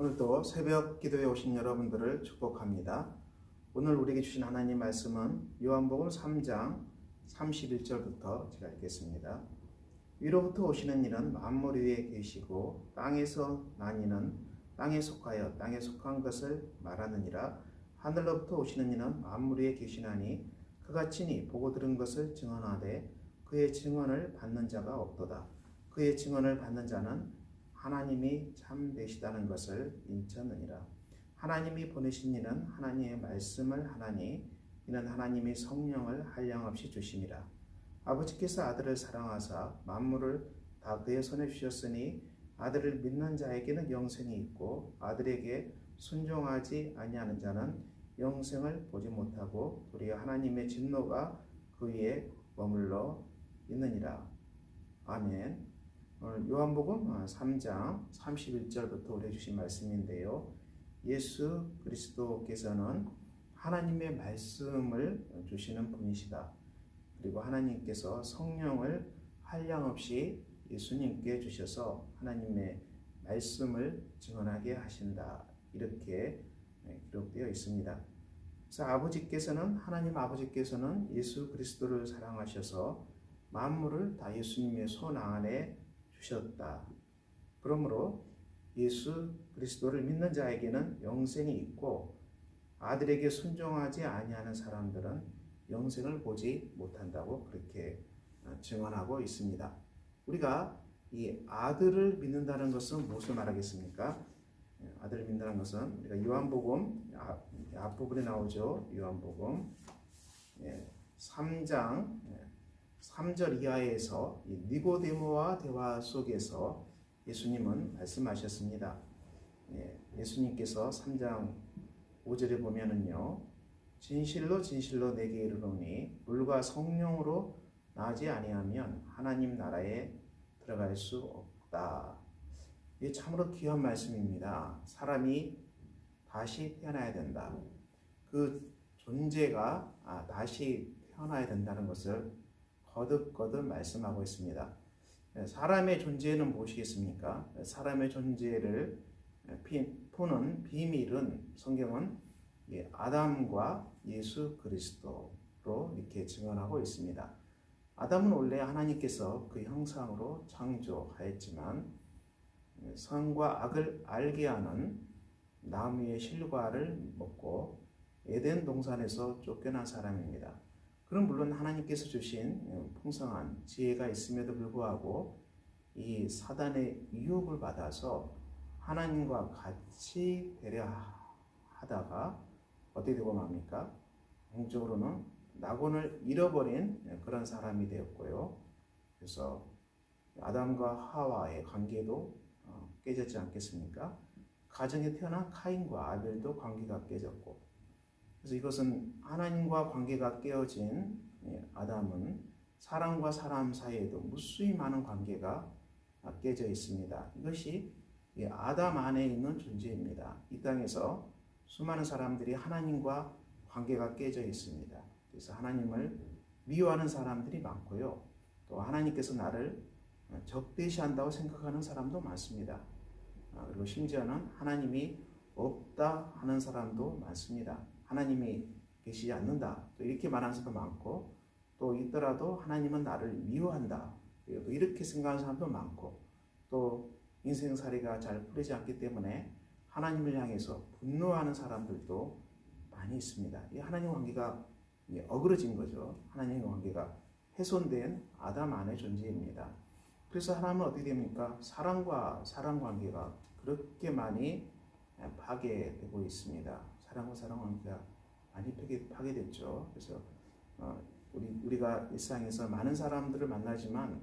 오늘도 새벽 기도에 오신 여러분들을 축복합니다. 오늘 우리에게 주신 하나님 말씀은 요한복음 3장 31절부터 제가 읽겠습니다. 위로부터 오시는 이는 만물 위에 계시고 땅에서 난 이는 땅에 속하여 땅에 속한 것을 말하느니라 하늘로부터 오시는 이는 만물 위에 계시나니 그가 친히 보고 들은 것을 증언하되 그의 증언을 받는 자가 없도다. 그의 증언을 받는 자는 하나님이 참되시다는 것을 인쳤느니라. 하나님이 보내신 이는 하나님의 말씀을 하나니 이는 하나님이 성령을 한량없이 주심이라. 아버지께서 아들을 사랑하사 만물을 다 그의 손에 주셨으니 아들을 믿는 자에게는 영생이 있고 아들에게 순종하지 아니하는 자는 영생을 보지 못하고 우리 하나님의 진노가 그 위에 머물러 있느니라. 아멘. 요한복음 3장 31절부터 우리 주신 말씀인데요. 예수 그리스도께서는 하나님의 말씀을 주시는 분이시다. 그리고 하나님께서 성령을 한량없이 예수님께 주셔서 하나님의 말씀을 증언하게 하신다. 이렇게 기록되어 있습니다. 그래서 아버지께서는 하나님 아버지께서는 예수 그리스도를 사랑하셔서 만물을 다 예수님의 손 안에 주셨다. 그러므로 예수 그리스도를 믿는 자에게는 영생이 있고 아들에게 순종하지 아니하는 사람들은 영생을 보지 못한다고 그렇게 증언하고 있습니다. 우리가 이 아들을 믿는다는 것은 무엇을 말하겠습니까? 아들을 믿는다는 것은 우리가 요한복음 앞부분에 나오죠. 요한복음 3장 3절 이하에서 니고데모와 대화 속에서 예수님은 말씀하셨습니다. 예 수님께서 3장 5절에 보면은요. 진실로 진실로 내게 이르노니 물과 성령으로 나지 아니하면 하나님 나라에 들어갈 수 없다. 이 참으로 귀한 말씀입니다. 사람이 다시 태어나야 된다. 그 존재가 아, 다시 태어나야 된다는 것을 거듭거듭 말씀하고 있습니다. 사람의 존재는 무엇이겠습니까? 사람의 존재를 푸는 비밀은 성경은 아담과 예수 그리스도로 이렇게 증언하고 있습니다. 아담은 원래 하나님께서 그 형상으로 창조하였지만 선과 악을 알게 하는 나무의 실과를 먹고 에덴 동산에서 쫓겨난 사람입니다. 그럼 물론 하나님께서 주신 풍성한 지혜가 있음에도 불구하고 이 사단의 유혹을 받아서 하나님과 같이 배려하다가 어떻게 되고 맙니까? 공적으로는 낙원을 잃어버린 그런 사람이 되었고요. 그래서 아담과 하와의 관계도 어, 깨졌지 않겠습니까? 가정에 태어난 카인과 아벨도 관계가 깨졌고 그래서 이것은 하나님과 관계가 깨어진 아담은 사람과 사람 사이에도 무수히 많은 관계가 깨져 있습니다. 이것이 아담 안에 있는 존재입니다. 이 땅에서 수많은 사람들이 하나님과 관계가 깨져 있습니다. 그래서 하나님을 미워하는 사람들이 많고요. 또 하나님께서 나를 적대시한다고 생각하는 사람도 많습니다. 아, 그리고 심지어는 하나님이 없다 하는 사람도 많습니다. 하나님이 계시지 않는다. 또 이렇게 말하는 사람도 많고 또 있더라도 하나님은 나를 미워한다. 또 이렇게 생각하는 사람도 많고 또 인생살이가 잘 풀리지 않기 때문에 하나님을 향해서 분노하는 사람들도 많이 있습니다. 이 하나님 관계가 어그러진 거죠. 하나님의 관계가 훼손된 아담 안의 존재입니다. 그래서 하나님은 어떻게 됩니까? 사랑과 사랑 관계가 그렇게 많이 파괴되고 있습니다. 사랑과 사랑 관계가 많이 파괴, 됐죠 그래서 어, 우리 우리가 일상에서 많은 사람들을 만나지만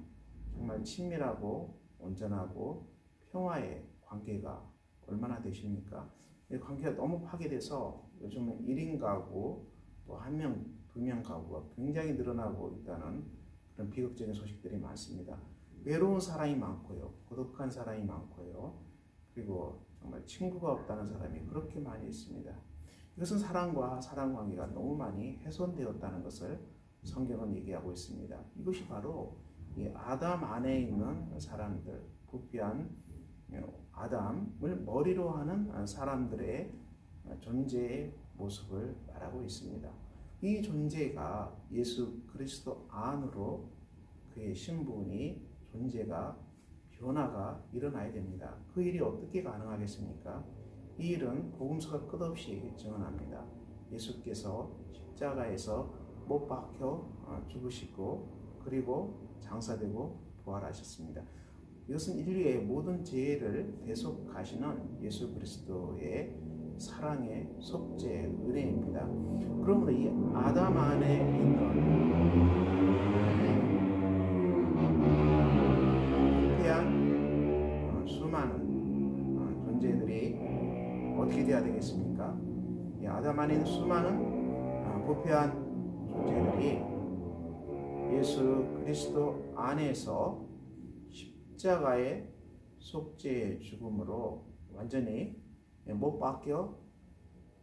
정말 친밀하고 온전하고 평화의 관계가 얼마나 되십니까? 이 관계가 너무 파괴돼서 요즘은 1인 가구 또 한 명, 두 명 가구가 굉장히 늘어나고 있다는 그런 비극적인 소식들이 많습니다. 외로운 사람이 많고요. 고독한 사람이 많고요. 그리고 정말 친구가 없다는 사람이 그렇게 많이 있습니다. 이것은 사랑과 사랑 관계가 너무 많이 훼손되었다는 것을 성경은 얘기하고 있습니다. 이것이 바로 이 아담 안에 있는 사람들, 부패한 아담을 머리로 하는 사람들의 존재의 모습을 말하고 있습니다. 이 존재가 예수 그리스도 안으로 그의 신분이 존재가 변화가 일어나야 됩니다. 그 일이 어떻게 가능하겠습니까? 이 일은 복음서가 끝없이 증언합니다. 예수께서 십자가에서 못 박혀 어, 죽으시고 그리고 장사되고 부활하셨습니다. 이것은 인류의 모든 죄를 대속하시는 예수 그리스도의 사랑의 속죄 은혜입니다. 그러므로 이 아담 안에 있는 부패한 어, 수많은 돼야 되겠습니까? 이 아담 있는 수많은 어, 부패한 존재들이 예수 그리스도 안에서 십자가의 속죄의 죽음으로 완전히 못 박혀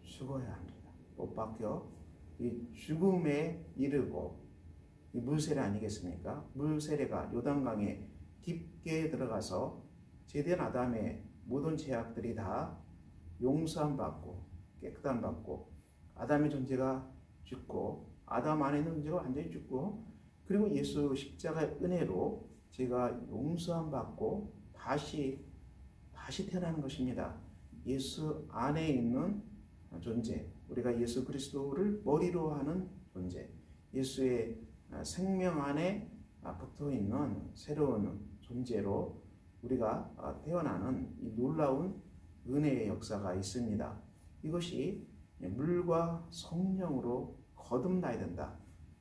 죽어야 합니다. 못 박혀 이 죽음에 이르고 이 물세례 아니겠습니까? 물세례가 요단강에 깊게 들어가서 제된 아담의 모든 죄악들이 다 용서함 받고 깨끗함 받고 아담의 존재가 죽고 아담 안에 있는 존재가 완전히 죽고 그리고 예수 십자가의 은혜로 제가 용서함 받고 다시 다시 태어나는 것입니다. 예수 안에 있는 존재, 우리가 예수 그리스도를 머리로 하는 존재, 예수의 생명 안에 붙어 있는 새로운 존재로 우리가 태어나는 이 놀라운 은혜의 역사가 있습니다. 이것이 물과 성령으로 거듭나야 된다.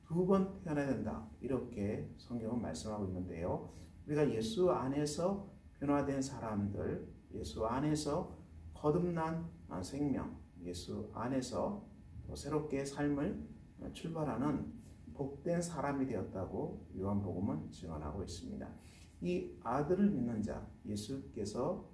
두 번 태어나야 된다. 이렇게 성경은 말씀하고 있는데요. 우리가 예수 안에서 변화된 사람들, 예수 안에서 거듭난 생명, 예수 안에서 새롭게 삶을 출발하는 복된 사람이 되었다고 요한복음은 증언하고 있습니다. 이 아들을 믿는 자, 예수께서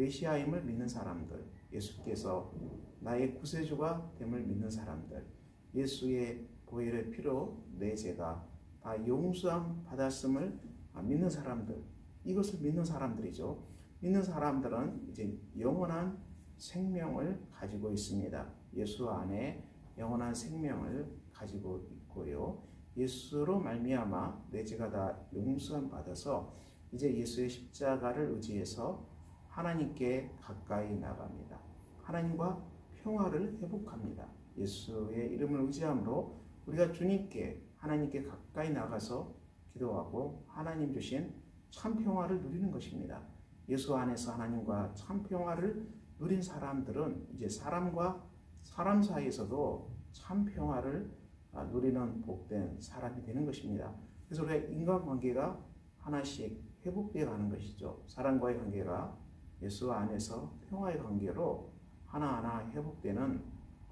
메시아임을 믿는 사람들, 예수께서 나의 구세주가 됨을 믿는 사람들, 예수의 보혈의 피로 내 죄가 다 용서함 받았음을 믿는 사람들, 이것을 믿는 사람들이죠. 믿는 사람들은 이제 영원한 생명을 가지고 있습니다. 예수 안에 영원한 생명을 가지고 있고요. 예수로 말미암아 내 죄가 다 용서함 받아서 이제 예수의 십자가를 의지해서 하나님께 가까이 나갑니다. 하나님과 평화를 회복합니다. 예수의 이름을 의지함으로 우리가 주님께 하나님께 가까이 나가서 기도하고 하나님 주신 참 평화를 누리는 것입니다. 예수 안에서 하나님과 참 평화를 누린 사람들은 이제 사람과 사람 사이에서도 참 평화를 아, 누리는 복된 사람이 되는 것입니다. 그래서 우리가 인간관계가 하나씩 회복되어 가는 것이죠. 사람과의 관계가 예수 안에서 평화의 관계로 하나하나 회복되는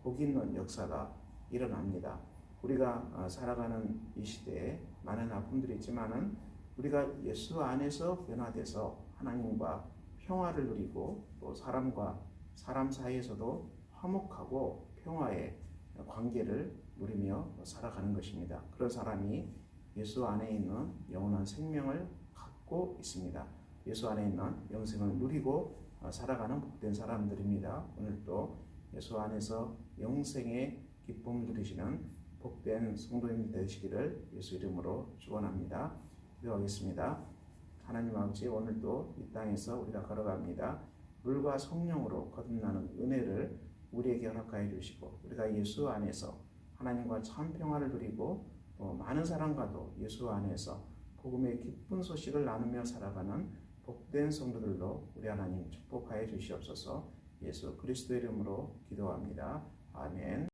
복 있는 역사가 일어납니다. 우리가 아, 살아가는 이 시대에 많은 아픔들이 있지만은 우리가 예수 안에서 변화돼서 하나님과 평화를 누리고 또 사람과 사람 사이에서도 화목하고 평화의 관계를 누리며 살아가는 것입니다. 그런 사람이 예수 안에 있는 영원한 생명을 갖고 있습니다. 예수 안에 있는 영생을 누리고 살아가는 복된 사람들입니다. 오늘도 예수 안에서 영생의 기쁨을 누리시는 복된 성도님 되시기를 예수 이름으로 축원합니다. 기도하겠습니다. 하나님 아버지 오늘도 이 땅에서 우리가 걸어갑니다. 물과 성령으로 거듭나는 은혜를 우리에게 허락하여 주시고 우리가 예수 안에서 하나님과 참 평화를 누리고 또 많은 사람과도 예수 안에서 복음의 기쁜 소식을 나누며 살아가는 복된 성도들로 우리 하나님 축복하여 주시옵소서 예수 그리스도 이름으로 기도합니다. 아멘.